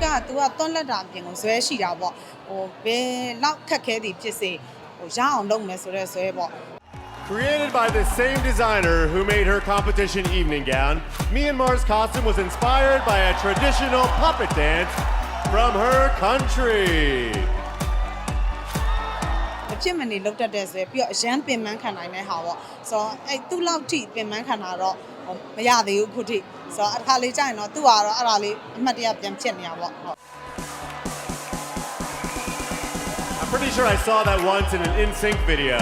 ကက तू ကတွန်းလက်တာအပြင်ကိုဇွဲရှိတာပေါ့ဟိုဘယ်လောက်ခက်ခဲသည်ဖြစ်စေဟိုရအောင်လုပ်မယ်ဆိုတော့ဇွဲပေါ့ Created by the same designer who made her competition evening gown, Myanmar's costume was inspired by a traditional puppet dance from her country. မဖြစ်မနေလုတ်တတ်တဲ့ဆိုပြီးတော့အရန်ပင်ပန်းခံနိုင်တဲ့ဟာပေါ့ဆိုတော့အဲ့သူ့လောက်ထိပင်ပန်းခံတာတော့ ဟိုမရသေးဘူးခုထိဆိုတော့အခါလေးကြာရင်တော့သူ့ဟာတော့အဲ့ဒါလေးအမှတ်တရပြန်ဖြစ်နေတာပေါ့ဟုတ် I'm pretty sure I saw that once in an NSYNC video.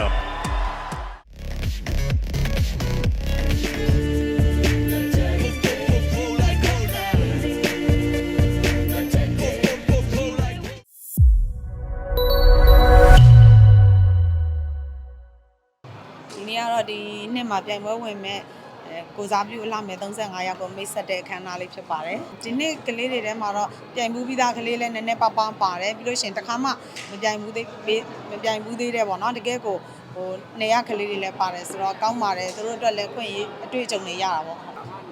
ဒီနေ့ကတော့ဒီနှစ်မှာပြိုင်ပွဲဝင်မဲ့အဲ ကိုစားပြုအလှမဲ့35ယောက်ကိုမိတ်ဆက်တဲ့အခမ်းအနားလေးဖြစ်ပါတယ်ဒီနေ့ကလေးတွေထဲမှာတော့ပြိုင်မှုပြီးသားကလေးလည်းနည်းနည်းပါးပါးပါတယ်ပြီးလို့ရှိရင်တစ်ခါမှမပြိုင်ဘူးသေးမပြိုင်ဘူးသေးတယ်ပေါ့နော်တကယ်ကိုဟိုနေရကလေးတွေလည်းပါတယ်ဆိုတော့ကောင်းပါတယ်သူတို့အတွက်လည်းခွင့်ရအတွေ့အကြုံတွေရတာပေါ့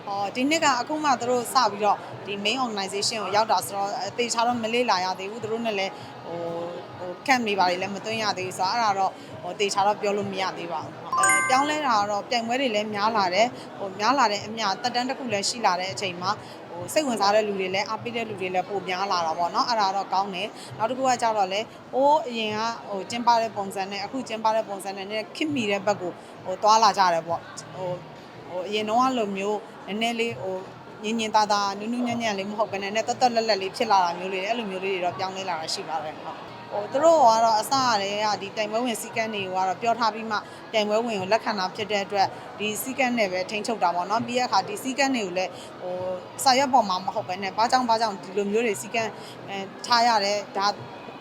ဟောဒီနှစ်ကအခုမှသူတို့စပြီးတော့ဒီ main organization ကိုရောက်တာဆိုတော့အသေးချာတော့မလေးလာရသေးဘူးသူတို့နဲ့လည်းဟိုဟို camp တွေပါတွေလည်းမသွင်းရသေးဘူးဆိုတော့အဲ့ဒါတော့ဟိုတေချာတော့ပြောလို့မရသေးပါဘူးအဲပြောင်းလဲတာကတော့ပြိုင်ပွဲတွေလည်းများလာတယ်ဟိုများလာတဲ့အမျှတက်တန်းတစ်ခုလည်းရှိလာတဲ့အချိန်မှာဟိုစိတ်ဝင်စားတဲ့လူတွေလည်းအားပေးတဲ့လူတွေလည်းပိုများလာတာပေါ့နော်အဲ့ဒါတော့ကောင်းတယ်နောက်တစ်ခုကကြတော့လေဟိုးအရင်ကဟိုကျင်းပတဲ့ပုံစံနဲ့အခုကျင်းပတဲ့ပုံစံနဲ့နည်းနည်းခစ်မိတဲ့ဘက်ကိုဟိုသွားလာကြတယ်ပေါ့ဟိုဟိုအရင်တော့လိုမျိုးနည်းနည်းလေးဟိုညင်ညင်သားသားနူးနူးညံ့ညံ့လေးမဟုတ်ဘဲနဲ့တက်တက်လက်လက်လေးဖြစ်လာတာမျိုးလေးတွေအဲ့လိုမျိုးလေးတွေတော့ပြောင်းလဲလာတာရှိပါတယ်ဟုတ် ဟိုသူတို့ကတော့အစရတယ်ကဒီတိုင်ပွဲဝင်စီကန်းတွေကတော့ပြောထားပြီးမှတိုင်ပွဲဝင်ကိုလက်ခံတာဖြစ်တဲ့အတွက်ဒီစီကန်းနဲ့ပဲထိန်းချုပ်တာပေါ့နော်ပြီးရခါဒီစီကန်းတွေကိုလည်းဟိုစာရွက်ပေါ်မှာမဟုတ်ဘဲနဲ့ဘာကြောင့်ဘာကြောင့်ဒီလိုမျိုးတွေစီကန်းအဲထားရတယ်ဒါ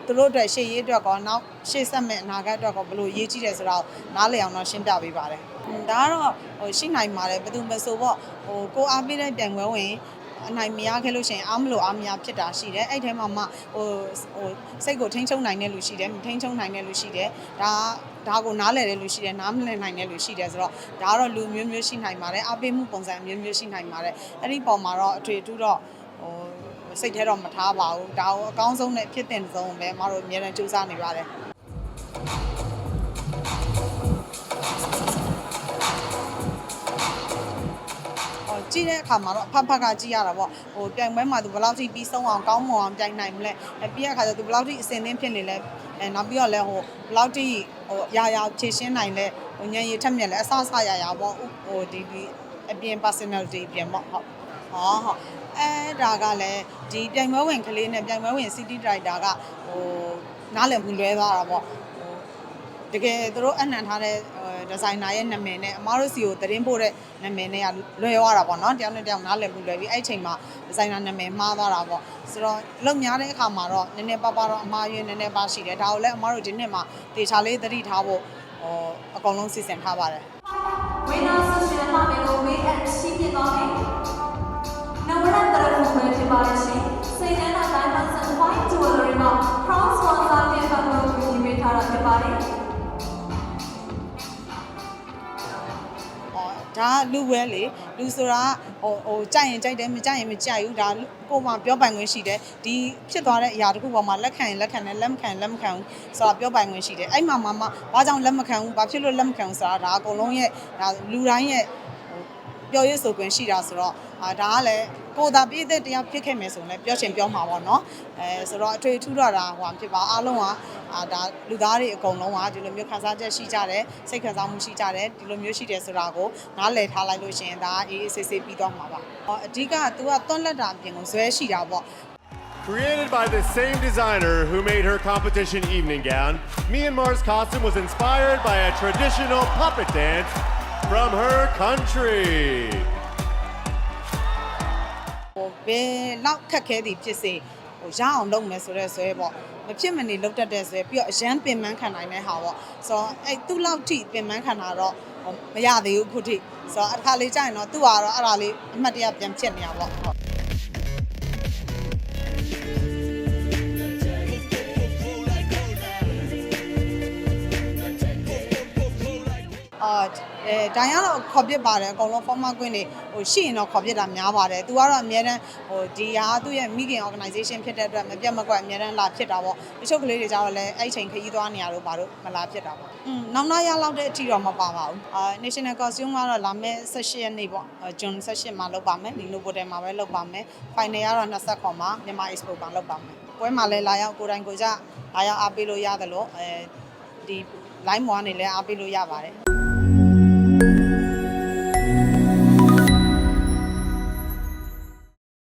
သူတို့အတွက်ရှေ့ရေးအတွက်ကောနောက်ရှေ့ဆက်မဲ့အနာဂတ်အတွက်ကောဘယ်လိုရေးကြည့်တယ်ဆိုတော့နားလည်အောင်တော့ရှင်းပြပေးပါတယ်။ဒါကတော့ဟိုရှိနိုင်ပါတယ်ဘယ်သူမဆိုပေါ့ဟိုကိုအားပေးတဲ့ပြိုင်ပွဲဝင် အနိုင်မရခဲ့လို့ရှိရင်အားမလို့အားမရဖြစ်တာရှိတယ်အဲ့ထဲမှာမှဟိုဟိုစိတ်ကိုထိန်းချုပ်နိုင်တဲ့လူရှိတယ်မထိန်းချုပ်နိုင်တဲ့လူရှိတယ်ဒါဒါကိုနားလည်တဲ့လူရှိတယ်နားမလည်နိုင်တဲ့လူရှိတယ်ဆိုတော့ဒါကတော့လူမျိုးမျိုးရှိနိုင်ပါတယ်အားပေးမှုပုံစံမျိုးမျိုးရှိနိုင်ပါတယ်အဲ့ဒီပုံမှာတော့အထွေအထူးတော့ဟိုစိတ်ထဲတော့မထားပါဘူးဒါကိုအကောင်းဆုံးနဲ့ဖြစ်တဲ့ဆုံးပဲမတို့အများနဲ့စူးစမ်းနေပါတယ် ကြည့်တဲ့အခါမှာတော့အဖက်ဖက်ကကြည့်ရတာပေါ့ဟိုပြိုင်ပွဲမှာသူဘယ်လောက်ထိပြီးဆုံးအောင်ကောင်းမွန်အောင်ပြိုင်နိုင်မလဲအဲပြီးရအခါကျသူဘယ်လောက်ထိအစင်သင်းဖြစ်နေလဲအဲနောက်ပြီးတော့လဲဟိုဘယ်လောက်ထိဟိုရာရာဖြည့်ရှင်းနိုင်လဲဟိုညံရည်ထက်မြက်လဲအဆအဆရာရာပေါ့ဟိုဒီဒီအပြင် personality အပြင်ပေါ့ဟုတ်ဟောဟုတ်အဲဒါကလည်းဒီပြိုင်ပွဲဝင်ကလေးနဲ့ပြိုင်ပွဲဝင် city director ကဟိုနားလည်မှုလွဲသွားတာပေါ့ဟိုတကယ်သူတို့အနှံထားတဲ့ ဒီဇိုင်နာရဲ့နာမည်နဲ့အမားတို့စီကိုသတင်းပို့တဲ့နာမည်နဲ့ကလွယ်သွားတာပေါ့နော်တယောက်နဲ့တယောက်နားလည်မှုလွယ်ပြီးအဲ့ချိန်မှာဒီဇိုင်နာနာမည်မှားသွားတာပေါ့ဆိုတော့လုံများတဲ့အခါမှာတော့နည်းနည်းပါးပါးတော့အမှားယွင်းနည်းနည်းပါးရှိတယ်ဒါကိုလည်းအမားတို့ဒီနှစ်မှာတေချာလေးသတိထားဖို့ဟိုအကုန်လုံးစီစဉ်ထားပါတယ်ဝိနာဆိုရှင်အမမေကိုဝေးအပ်ရှိပြသွားမယ်။နဝရတရခုပဲဖြစ်ပါရဲ့ရှင်။စိတ်နဲ့အတိုင်းမှစန်ဖိုင်းဂျူဝယ်ရီမှာ cross sponsor တဲ့ဖတ်လို့ပြုပေးထားတာဖြစ်ပါတယ်။ ဒါကလူပဲလေလူဆိုတာဟိုဟိုကြိုက်ရင်ကြိုက်တယ်မကြိုက်ရင်မကြိုက်ဘူးဒါကိုယ်မှပြောပိုင်ခွင့်ရှိတယ်ဒီဖြစ်သွားတဲ့အရာတစ်ခုပေါ်မှာလက်ခံရင်လက်ခံတယ်လက်မခံရင်လက်မခံဘူးဆိုတာပြောပိုင်ခွင့်ရှိတယ်အဲ့မှာမှမဘာကြောင့်လက်မခံဘူးဘာဖြစ်လို့လက်မခံဘူးဆိုတာဒါအကုန်လုံးရဲ့ဒါလူတိုင်းရဲ့ဟို ပြောရဆိုခွင့်ရှိတာဆိုတော့အာဒါကလည်းကိုယ်သာပြည့်တဲ့တရားဖြစ်ခဲ့မယ်ဆိုရင်လည်းပြောချင်ပြောမှာပေါ့နော်အဲဆိုတော့အထွေထူးတော့ဒါဟိုဖြစ်ပါအားလုံးကအာဒါလူသားတွေအကုန်လုံးကဒီလိုမျိုးခံစားချက်ရှိကြတယ်စိတ်ခံစားမှုရှိကြတယ်ဒီလိုမျိုးရှိတယ်ဆိုတာကိုနားလည်ထားလိုက်လို့ရှိရင်ဒါအေးအေးဆေးဆေးပြီးသွားမှာပါဟောအဓိက तू ကတွန်းလက်တာအပြင်ကိုဇွဲရှိတာပေါ့ Created by the same designer who made her competition evening gown, Myanmar's costume was inspired by a traditional puppet dance from her country. ဟိုဘယ်လောက်ခက်ခဲသည်ဖြစ်စေဟိုရအောင်လုပ်မယ်ဆိုတော့ဇွဲပေါ့မဖြစ်မနေလုပ်တတ်တဲ့ဇွဲပြီးတော့အရန်ပင်ပန်းခံနိုင်တဲ့ဟာပေါ့ဆိုတော့အဲ့သူ့လောက်ထိပင်ပန်းခံတာတော့ဟိုမရသေးဘူးခုထိဆိုတော့အခါလေးကြာရင်တော့သူ့ဟာတော့အဲ့ဒါလေးအမှတ်တရပြန်ဖြစ်နေတာပေါ့ အာအဲဒါရတော့ခေါ်ပြစ်ပါတယ်အကုန်လုံး format ကွင်းတွေဟိုရှိရင်တော့ခေါ်ပြစ်တာများပါတယ်သူကတော့အများတန်းဟိုဒီဟာသူ့ရဲ့မိခင် organization ဖြစ်တဲ့အတွက်မပြတ်မကွက်အများတန်းလာဖြစ်တာပေါ့တချို့ကလေးတွေကြတော့လည်းအဲ့ချိန်ခရီးသွားနေရတော့ဘာလို့မလာဖြစ်တာပေါ့อืมနောက်နောက်ရလောက်တဲ့အထိတော့မပါပါဘူးအာ national costume ကတော့လာမယ့်18ရက်နေ့ပေါ့ဂျွန်18မှာလုပ်ပါမယ်ဒီလိုပိုတယ်မှာပဲလုပ်ပါမယ် final ကတော့20ခွန်မှာမြန်မာ expo မှာလုပ်ပါမယ်ပွဲမှာလည်းလာရောက်ကိုယ်တိုင်ကိုယ်ကျလာရောက်အားပေးလို့ရတယ်လို့အဲဒီ line မောကနေလည်းအားပေးလို့ရပါတယ်